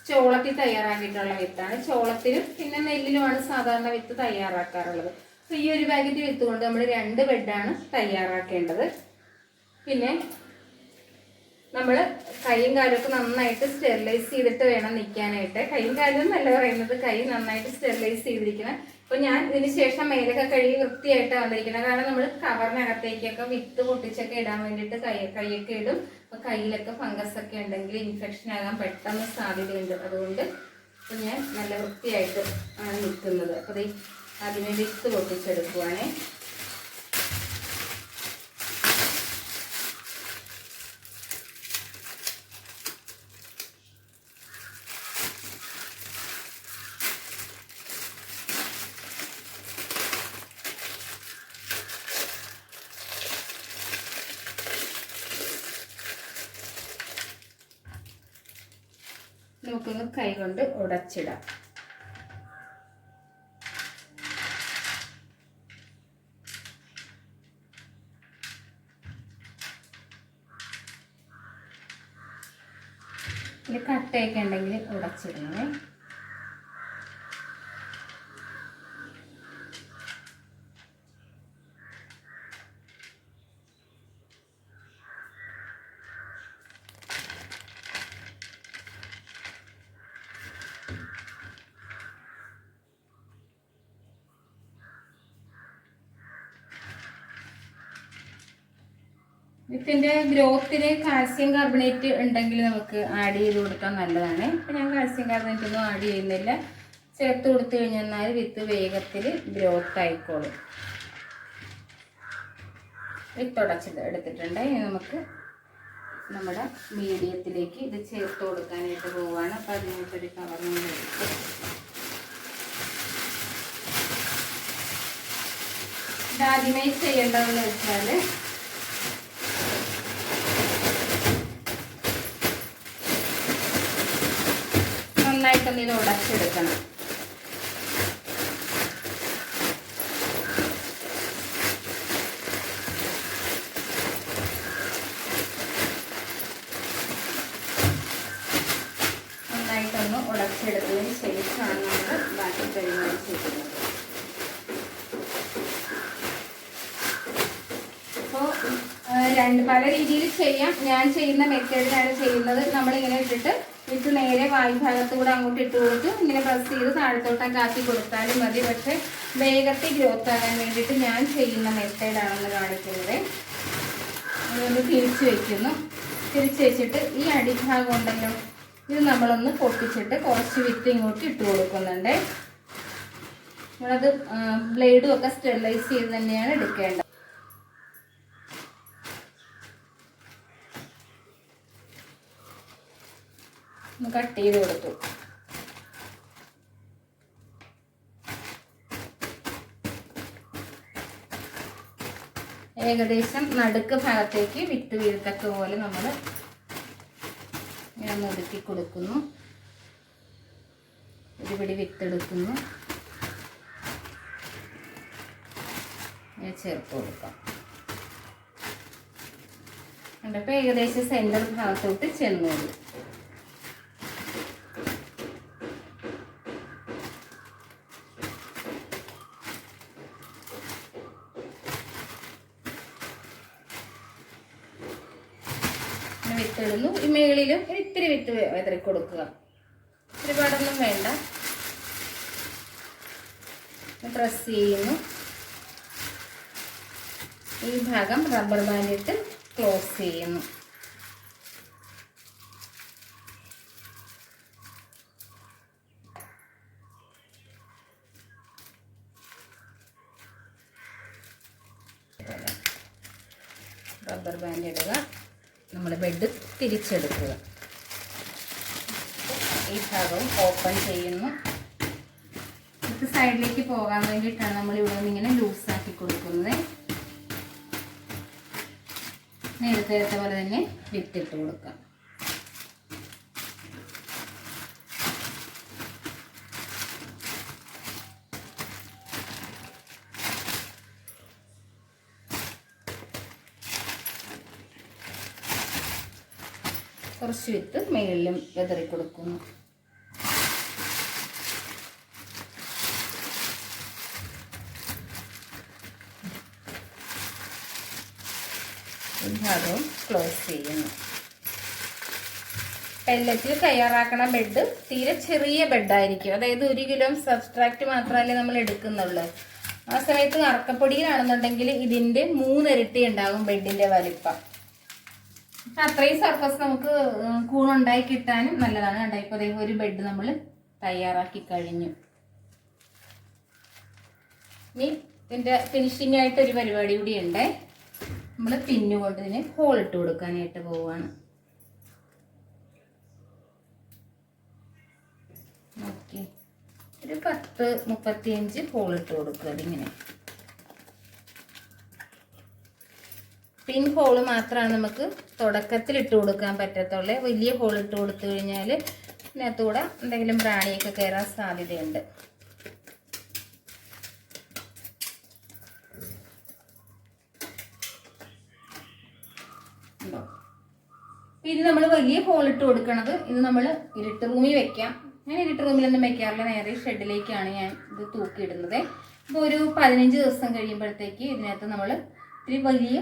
ചോളത്തിൽ തയ്യാറാക്കിയിട്ടുള്ള വിത്താണ്. ചോളത്തിലും പിന്നെ നെല്ലിലുമാണ് സാധാരണ വിത്ത് തയ്യാറാക്കാറുള്ളത്. അപ്പൊ ഈ ഒരു പാക്കറ്റ് വിത്ത് കൊണ്ട് നമ്മൾ രണ്ട് ബെഡാണ് തയ്യാറാക്കേണ്ടത്. പിന്നെ നമ്മൾ കൈയും കാലൊക്കെ നന്നായിട്ട് സ്റ്റെറിലൈസ് ചെയ്തിട്ട് വേണം നിൽക്കാനായിട്ട് കൈയും കാലും എന്നല്ല പറയുന്നത് കൈ നന്നായിട്ട് സ്റ്റെറിലൈസ് ചെയ്തിരിക്കണം. അപ്പൊ ഞാൻ ഇതിന് ശേഷം മേലൊക്കെ കഴുകി വൃത്തിയായിട്ട് വന്നിരിക്കണം കാരണം നമ്മൾ കവറിനകത്തേക്കൊക്കെ വിത്ത് പൊട്ടിച്ചൊക്കെ ഇടാൻ വേണ്ടിയിട്ട് കൈ കൈയൊക്കെ ഇടും. അപ്പൊ കയ്യിലൊക്കെ ഫംഗസ് ഒക്കെ ഉണ്ടെങ്കിൽ ഇൻഫെക്ഷൻ ആകാൻ പെട്ടെന്ന് സാധ്യതയുണ്ട്. അതുകൊണ്ട് ഇപ്പൊ ഞാൻ നല്ല വൃത്തിയായിട്ട് ആണ് നിൽക്കുന്നത് അപ്പൊ അതിന് അതിനെ വിത്ത് പൊട്ടിച്ചെടുക്കുവാണേ. നമുക്കൊന്ന് കൈകൊണ്ട് ഉടച്ചിടാം. ഇത് കട്ടയൊക്കെ ഉണ്ടെങ്കിൽ ഉടച്ചിടണേ. വിത്തിന്റെ ഗ്രോത്തിൽ കാൽസ്യം കാർബണേറ്റ് ഉണ്ടെങ്കിൽ നമുക്ക് ആഡ് ചെയ്ത് കൊടുക്കാൻ നല്ലതാണ്. ഇപ്പം ഞാൻ കാൽസ്യം കാർബണേറ്റ് ഒന്നും ആഡ് ചെയ്യുന്നില്ല. ചേർത്ത് കൊടുത്തു കഴിഞ്ഞാൽ വിത്ത് വേഗത്തിൽ ഗ്രോത്ത് ആയിക്കോളും. വിത്ത് ഉടച്ചത് എടുത്തിട്ടുണ്ട്. നമുക്ക് നമ്മുടെ മീഡിയത്തിലേക്ക് ഇത് ചേർത്ത് കൊടുക്കാനായിട്ട് പോവുകയാണ് അപ്പോൾ അതിനകത്തൊരു കവറിൽ ആദ്യമായി ചെയ്യേണ്ടതെന്ന് വെച്ചാൽ നന്നായിട്ടൊന്ന് ഇത് ഉടച്ചെടുക്കണം. നന്നായിട്ടൊന്ന് ഉടച്ചെടുത്തതിന് ശേഷമാണ് നമ്മൾ ബാക്കി പരിപാടി ചെയ്യുന്നത്. രണ്ട് പല രീതിയിൽ ചെയ്യാം. ഞാൻ ചെയ്യുന്ന മെത്തേഡിലാണ് ചെയ്യുന്നത് നമ്മളിങ്ങനെ ഇട്ടിട്ട് വിത്ത് നേരെ വായുഭാഗത്ത് കൂടെ അങ്ങോട്ട് ഇട്ട് കൊടുത്ത് ഇങ്ങനെ പ്രസ് ചെയ്ത് താഴത്തോട്ടൊക്കെ ആക്കി കൊടുത്താലും മതി. പക്ഷെ വേഗത്തിൽ ഗ്രോത്ത് ആകാൻ വേണ്ടിയിട്ട് ഞാൻ ചെയ്യുന്ന മെത്തേഡാണെന്ന് കാണിക്കുന്നത്. അതൊന്ന് തിരിച്ചു വെക്കുന്നു. തിരിച്ചു വെച്ചിട്ട് ഈ അടിഭാഗം ഉണ്ടല്ലോ ഇത് നമ്മളൊന്ന് പൊട്ടിച്ചിട്ട് കുറച്ച് വിത്ത് ഇങ്ങോട്ട് ഇട്ട് കൊടുക്കുന്നുണ്ട്. നമ്മളത് ബ്ലേഡും ഒക്കെ സ്റ്റെറിലൈസ് ചെയ്ത് തന്നെയാണ് എടുക്കേണ്ടത്. ഒന്ന് കട്ട് ചെയ്ത് കൊടുത്തു. ഏകദേശം നടുക്ക് ഭാഗത്തേക്ക് വിട്ട് വീഴത്തക്ക പോലെ നമ്മൾ ഇങ്ങനെ ഒതുക്കി കൊടുക്കുന്നു. ഒരുപിടി വിത്തെടുക്കുന്നു ഇങ്ങനെ ചേർത്ത് കൊടുക്കാം. കണ്ടപ്പോൾ ഏകദേശം സെന്റർ ഭാഗത്തോട്ട് ചെന്നോളൂ ഇങ്ങനെ വിത്തിടുന്നു ഈ മേളിലും വിത്ത് വിതറി കൊടുക്കുക? ഒരുപാടൊന്നും വേണ്ട. പ്രസ് ചെയ്യുന്നു. ഈ ഭാഗം റബ്ബർ ബാൻഡിട്ട് ക്ലോസ് ചെയ്യുന്നു. റബ്ബർ ബാൻഡ് ഇടുക. നമ്മൾ ബെഡ് തിരിച്ചെടുക്കുക. ഭാഗവും ഓപ്പൺ ചെയ്യുന്നു. ഇത് സൈഡിലേക്ക് പോകാൻ വേണ്ടിയിട്ടാണ് നമ്മൾ ഇവിടെ നിന്ന് ഇങ്ങനെ ലൂസാക്കി കൊടുക്കുന്നത്. നേരത്തെ പോലെ തന്നെ വിത്തിട്ട് കൊടുക്കാം. കുറച്ച് വിത്ത് മേളിലും വിതറി കൊടുക്കുന്നു. ഭാഗവും ക്ലോസ് ചെയ്യുന്നു. പെല്ലറ്റിൽ തയ്യാറാക്കണ ബെഡ് തീരെ ചെറിയ ബെഡായിരിക്കും അതായത് ഒരു കിലോ സബ്സ്ട്രാക്റ്റ് മാത്രമല്ലേ നമ്മൾ എടുക്കുന്നുള്ളൂ. ആ സമയത്ത് അറക്കപ്പൊടിയിലാണെന്നുണ്ടെങ്കിൽ ഇതിന്റെ മൂന്നിരട്ടി ഉണ്ടാകും ബെഡിന്റെ വലിപ്പം. അത്രയും സർഫസ് നമുക്ക് കൂണുണ്ടായി കിട്ടാനും നല്ലതാണ്. കേട്ടോ ഇപ്പോൾ അതേ ഒരു ബെഡ് നമ്മൾ തയ്യാറാക്കി കഴിഞ്ഞു. ഇനി ഇതിന്റെ ഫിനിഷിംഗ് ആയിട്ട് ഒരു പരിപാടി കൂടി ഉണ്ട്. നമ്മൾ പിന്നുകൊണ്ട് ഇതിന് ഹോൾ ഇട്ട് കൊടുക്കാനായിട്ട് പോവുകയാണ് ഓക്കെ. ഒരു പത്ത് മുപ്പത്തിയഞ്ച് ഹോൾ ഇട്ട് കൊടുക്കുക അതിങ്ങനെ. പിൻ ഹോൾ മാത്രമാണ് നമുക്ക് തുടക്കത്തിൽ ഇട്ട് കൊടുക്കാൻ പറ്റത്തുള്ളേ. വലിയ ഹോൾ ഇട്ട് കൊടുത്തു കഴിഞ്ഞാൽ ഇതിനകത്തൂടെ എന്തെങ്കിലും പ്രാണിയൊക്കെ കയറാൻ സാധ്യതയുണ്ട് ഉണ്ടോ? ഇത് നമ്മൾ വലിയ ഹോൾ ഇട്ട് കൊടുക്കണത് ഇത് നമ്മൾ ഇരുട്ട് റൂമിൽ വെക്കാം. ഞാൻ ഇരുട്ട് റൂമിലൊന്നും വെക്കാറില്ല. നേരെ ഷെഡിലേക്കാണ് ഞാൻ ഇത് തൂക്കിയിടുന്നത്. ഇപ്പോൾ ഒരു പതിനഞ്ച് ദിവസം കഴിയുമ്പോഴത്തേക്ക് ഇതിനകത്ത് നമ്മൾ ഇത്തിരി വലിയ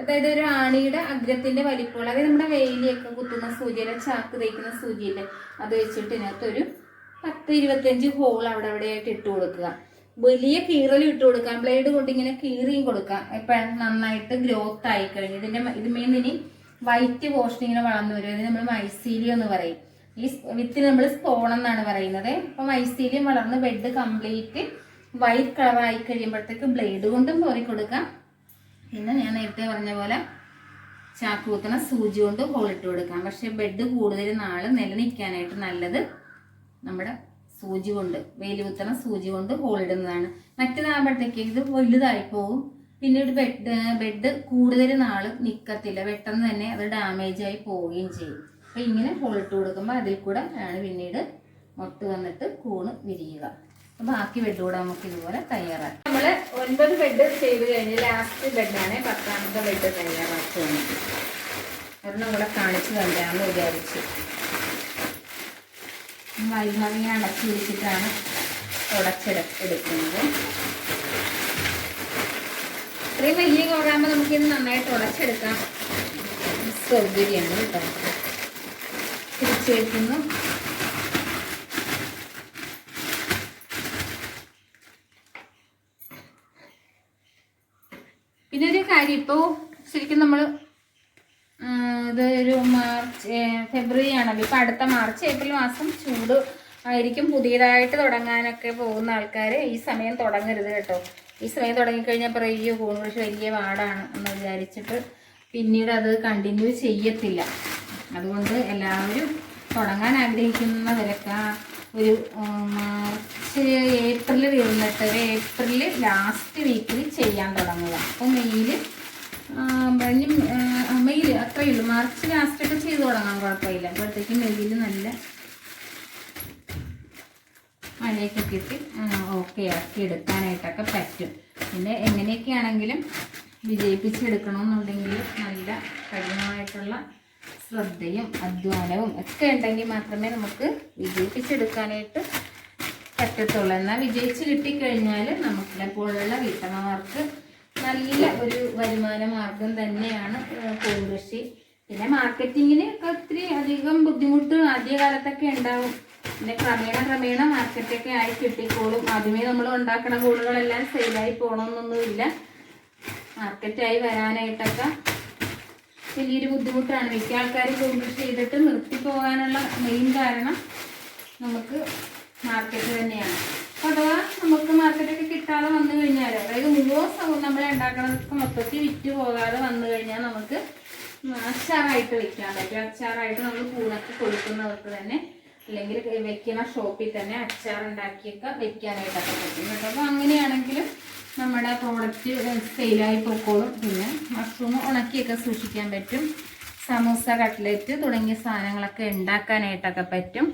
അതായത് ഒരു ആണിയുടെ അഗ്രത്തിന്റെ വലിപ്പമുള്ള അതായത് നമ്മുടെ വേലിയൊക്കെ കുത്തുന്ന സൂചിയിലെ ചാക്ക് തേക്കുന്ന സൂചിയില്ലേ അത് വെച്ചിട്ട് ഇതിനകത്തൊരു പത്ത് ഇരുപത്തിയഞ്ച് ഹോൾ അവിടെ അവിടെയായിട്ട് ഇട്ട് കൊടുക്കുക. വലിയ കീറലും ഇട്ട് കൊടുക്കാം. ബ്ലേഡ് കൊണ്ട് ഇങ്ങനെ കീറിയും കൊടുക്കാം. ഇപ്പം നന്നായിട്ട് ഗ്രോത്ത് ആയി കഴിഞ്ഞു ഇതിന്റെ ഇതിന് ഇനി വൈറ്റ് പോർഷൻ ഇങ്ങനെ വളർന്നു വരും. അതിന് നമ്മൾ മൈസീലിയം എന്ന് പറയും. ഈ വിത്തിന് നമ്മൾ സ്പോൺ എന്നാണ് പറയുന്നത്. അപ്പോൾ മൈസീലിയം വളർന്ന് ബെഡ് കംപ്ലീറ്റ് വൈറ്റ് കളർ ആയി കഴിയുമ്പോഴത്തേക്ക് ബ്ലേഡ് കൊണ്ടും പോറി കൊടുക്കാം. പിന്നെ ഞാൻ നേരത്തെ പറഞ്ഞ പോലെ ചാക്ക് കുത്തണ സൂചി കൊണ്ട് ഹോളിട്ട് കൊടുക്കാം. പക്ഷെ ബെഡ് കൂടുതൽ നാൾ നിലനിൽക്കാനായിട്ട് നല്ലത് നമ്മുടെ സൂചി കൊണ്ട് വെയിൽ കുത്തണ സൂചി കൊണ്ട് ഹോളിടുന്നതാണ് മറ്റേതാകുമ്പോഴത്തേക്ക് ഇത് വലുതായി പോകും പിന്നീട് ബെഡ് ബെഡ് കൂടുതൽ നാൾ നിൽക്കത്തില്ല പെട്ടെന്ന് തന്നെ അത് ഡാമേജ് ആയി പോവുകയും ചെയ്യും. അപ്പൊ ഇങ്ങനെ ഹോളിട്ട് കൊടുക്കുമ്പോൾ അതിൽ കൂടെ ആണ് പിന്നീട് മൊട്ട് വന്നിട്ട് കൂണ് വിരിയുക. ബാക്കി ബെഡ് കൂടെ നമുക്ക് ഇതുപോലെ തയ്യാറാക്കാം. നമ്മൾ ഒൻപത് ബെഡ് ചെയ്ത് കഴിഞ്ഞ് ലാസ്റ്റ് ബെഡാണ് പത്താമത്തെ ബെഡ് തയ്യാറാക്കുന്നത്. ഒരെണ്ണം കൂടെ കാണിച്ചു തരാമെന്ന് വിചാരിച്ചു. വൈകുന്നേരം അടച്ചു വെച്ചിട്ടാണ് തുടച്ചെട ഇത്രയും വലിയ നമുക്ക് നമുക്കിത് നന്നായിട്ട് ഉടച്ചെടുക്കാം. സൗകര്യമാണ് കേട്ടോ. തിരിച്ചു വെക്കുന്നു പിന്നെ ഒരു കാര്യം ഇപ്പോൾ ശരിക്കും നമ്മൾ ഇത് ഒരു മാർച്ച് ഫെബ്രുവരി ആണല്ലോ. ഇപ്പം അടുത്ത മാർച്ച് ഏപ്രിൽ മാസം ചൂട് ആയിരിക്കും. പുതിയതായിട്ട് തുടങ്ങാനൊക്കെ പോകുന്ന ആൾക്കാർ ഈ സമയം തുടങ്ങരുത് കേട്ടോ. ഈ സമയം തുടങ്ങിക്കഴിഞ്ഞാൽ പറയും "അയ്യോ, കൂൺ കൃഷി വലിയ പാടാണ് എന്ന് വിചാരിച്ചിട്ട് പിന്നീട് അത് കണ്ടിന്യൂ ചെയ്യത്തില്ല. അതുകൊണ്ട് എല്ലാവരും തുടങ്ങാൻ ആഗ്രഹിക്കുന്നവരൊക്കെ ഒരു മാർച്ച് ഏപ്രിൽ ഒരു ഏപ്രിൽ ലാസ്റ്റ് വീക്കിൽ ചെയ്യാൻ തുടങ്ങുക. അപ്പോൾ മെയ്യിൽ മെയ്യിൽ അത്രയേ ഉള്ളൂ. മാർച്ച് ലാസ്റ്റൊക്കെ ചെയ്ത് തുടങ്ങാൻ കുഴപ്പമില്ല. അപ്പോഴത്തേക്കും മെയ്യിൽ നല്ല മഴയൊക്കെ കിട്ടി. ഓക്കെ ആക്കി എടുക്കാനായിട്ടൊക്കെ പറ്റും. പിന്നെ എങ്ങനെയൊക്കെയാണെങ്കിലും വിജയിപ്പിച്ചെടുക്കണമെന്നുണ്ടെങ്കിൽ നല്ല കഠിനമായിട്ടുള്ള ശ്രദ്ധയും അധ്വാനവും ഒക്കെ ഉണ്ടെങ്കിൽ മാത്രമേ നമുക്ക് വിജയിപ്പിച്ചെടുക്കാനായിട്ട് പറ്റത്തുള്ളൂ. എന്നാൽ വിജയിച്ച് കിട്ടിക്കഴിഞ്ഞാൽ നമുക്കിനെ പോലുള്ള വീട്ടമ്മമാർക്ക് നല്ല ഒരു വരുമാന മാർഗം തന്നെയാണ് പൂങ്കൃഷി പിന്നെ മാർക്കറ്റിങ്ങിന് ഒത്തിരി അധികം ബുദ്ധിമുട്ട് ആദ്യ കാലത്തൊക്കെ ഉണ്ടാവും. പിന്നെ ക്രമേണ ക്രമേണ മാർക്കറ്റൊക്കെ ആയി കിട്ടിക്കോളും. ആദ്യമേ നമ്മൾ ഉണ്ടാക്കുന്ന കൂടുകളെല്ലാം സെയിലായി പോകണമെന്നൊന്നുമില്ല മാർക്കറ്റായി വരാനായിട്ടൊക്കെ വലിയൊരു ബുദ്ധിമുട്ടാണ്. മിക്ക ആൾക്കാരും പൂങ്കൃഷി ചെയ്തിട്ട് നിർത്തി പോകാനുള്ള മെയിൻ കാരണം നമുക്ക് മാർക്കറ്റ് തന്നെയാണ്. അഥവാ നമുക്ക് മാർക്കറ്റൊക്കെ കിട്ടാതെ വന്നു കഴിഞ്ഞാൽ അതായത് മുഴുവൻ നമ്മൾ ഉണ്ടാക്കണതൊക്കെ മൊത്തത്തിൽ വിറ്റ് പോകാതെ വന്നു കഴിഞ്ഞാൽ നമുക്ക് അച്ചാറായിട്ട് വെക്കാൻ പറ്റും അച്ചാറായിട്ട് നമ്മൾ കൂണൊക്കെ കൊടുക്കുന്നവർക്ക് തന്നെ അല്ലെങ്കിൽ വെക്കുന്ന ഷോപ്പിൽ തന്നെ അച്ചാർ ഉണ്ടാക്കിയൊക്കെ വെക്കാനായിട്ടൊക്കെ പറ്റും കേട്ടോ. അപ്പോൾ അങ്ങനെയാണെങ്കിലും നമ്മുടെ പ്രോഡക്റ്റ് സെയിലായി പൊക്കോളും. പിന്നെ മഷ്റൂം ഉണക്കിയൊക്കെ സൂക്ഷിക്കാൻ പറ്റും. സമൂസ കട്ട്ലറ്റ് തുടങ്ങിയ സാധനങ്ങളൊക്കെ ഉണ്ടാക്കാനായിട്ടൊക്കെ പറ്റും.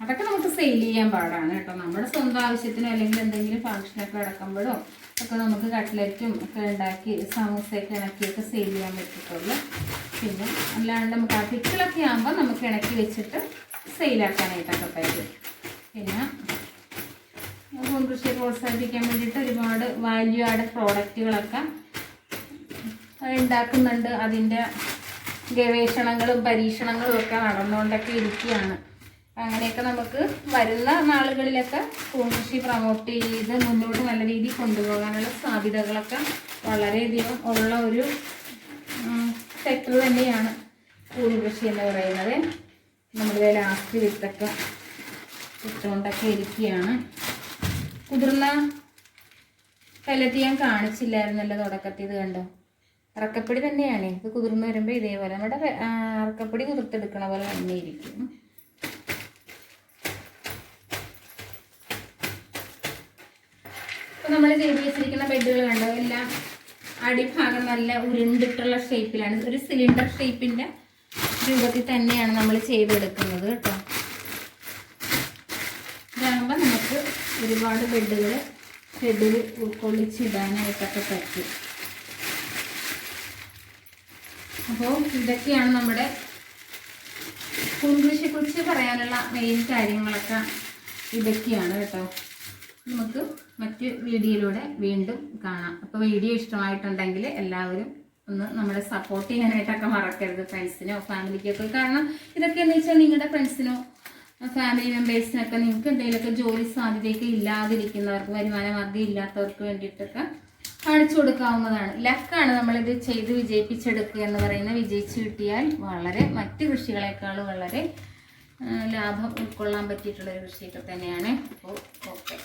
അതൊക്കെ നമുക്ക് സെയിൽ ചെയ്യാൻ പാടാണ് കേട്ടോ. നമ്മുടെ സ്വന്തം ആവശ്യത്തിനോ അല്ലെങ്കിൽ എന്തെങ്കിലും ഫംഗ്ഷനൊക്കെ നടക്കുമ്പോഴോ ഒക്കെ നമുക്ക് കട്ട്ലറ്റും ഒക്കെ ഉണ്ടാക്കി സമൂസയൊക്കെ ഇണക്കിയൊക്കെ സെയിൽ ചെയ്യാൻ പറ്റത്തുള്ളൂ. പിന്നെ അല്ലാണ്ട് നമുക്ക് ആ പിക്കിളൊക്കെ ആകുമ്പോൾ നമുക്ക് ഇണക്കി വെച്ചിട്ട് സെയിലാക്കാനായിട്ടൊക്കെ പറ്റും. പിന്നെ കൃഷിയെ പ്രോത്സാഹിപ്പിക്കാൻ വേണ്ടിയിട്ട് ഒരുപാട് വാല്യൂ ആഡ് പ്രോഡക്റ്റുകളൊക്കെ ഉണ്ടാക്കുന്നുണ്ട്. അതിന്റെ ഗവേഷണങ്ങളും പരീക്ഷണങ്ങളും ഒക്കെ നടന്നുകൊണ്ടൊക്കെ ഇരിക്കുകയാണ്. അങ്ങനെയൊക്കെ നമുക്ക് വരുന്ന നാളുകളിലൊക്കെ പൂങ്കൃഷി പ്രമോട്ട് ചെയ്ത് മുന്നോട്ട് നല്ല രീതിയിൽ കൊണ്ടുപോകാനുള്ള സാധ്യതകളൊക്കെ വളരെയധികം ഉള്ള ഒരു സെക്ടർ തന്നെയാണ് പൂങ്കൃഷി എന്ന് പറയുന്നത്. നമ്മുടെ ലാസ്റ്റ് വിത്തൊക്കെ ഇട്ടുകൊണ്ടൊക്കെ ഇരിക്കുകയാണ്. കുതിർന്ന കലത്തി ഞാൻ കാണിച്ചില്ലായിരുന്നല്ലോ തുടക്കത്തിൽ ഇത് കണ്ടോ? അറക്കപ്പൊടി തന്നെയാണ്. ഇത് കുതിർന്ന് വരുമ്പോൾ ഇതേപോലെ നമ്മുടെ അറക്കപ്പൊടി കുതിർത്തെടുക്കണ പോലെ തന്നെ ഇരിക്കും നമ്മൾ ചെയ്ത് വെച്ചിരിക്കുന്ന ബെഡുകൾ കണ്ടോ? എല്ലാം അടിഭാഗം നല്ല ഉരുണ്ടിട്ടുള്ള ഷേപ്പിലാണ് ഒരു സിലിണ്ടർ ഷേപ്പിന്റെ രൂപത്തിൽ തന്നെയാണ് നമ്മൾ ചെയ്തെടുക്കുന്നത് കേട്ടോ. ഇതാകുമ്പോൾ നമുക്ക് ഒരുപാട് ബെഡുകൾ ബെഡിൽ ഉൾക്കൊള്ളിച്ചിടാനായിട്ടൊക്കെ പറ്റും. അപ്പോൾ ഇതൊക്കെയാണ് നമ്മുടെ കുറിച്ച് പറയാനുള്ള മെയിൻ കാര്യങ്ങളൊക്കെ ഇതൊക്കെയാണ് കേട്ടോ. നമുക്ക് മറ്റ് വീഡിയോയിലൂടെ വീണ്ടും കാണാം. അപ്പോൾ വീഡിയോ ഇഷ്ടമായിട്ടുണ്ടെങ്കിൽ എല്ലാവരും ഒന്ന് നമ്മളെ സപ്പോർട്ട് ചെയ്യാനായിട്ടൊക്കെ മറക്കരുത് ഫ്രണ്ട്സിനോ ഫാമിലിക്കൊക്കെ കാരണം ഇതൊക്കെ എന്ന് വെച്ചാൽ നിങ്ങളുടെ ഫ്രണ്ട്സിനോ ഫാമിലി മെമ്പേഴ്സിനൊക്കെ നിങ്ങൾക്ക് എന്തെങ്കിലുമൊക്കെ ജോലി സാധ്യതയൊക്കെ ഇല്ലാതിരിക്കുന്നവർക്ക് വരുമാന മാർഗം ഇല്ലാത്തവർക്ക് വേണ്ടിയിട്ടൊക്കെ കാണിച്ചു കൊടുക്കാവുന്നതാണ്. ലക്കാണ് നമ്മളിത് ചെയ്ത് വിജയിപ്പിച്ചെടുക്കുക എന്ന് പറയുന്ന വിജയിച്ചു കിട്ടിയാൽ വളരെ മറ്റ് കൃഷികളെക്കാളും വളരെ ലാഭം ഉൾക്കൊള്ളാൻ പറ്റിയിട്ടുള്ള ഒരു കൃഷിയൊക്കെ തന്നെയാണ്. അപ്പോൾ ഓക്കെ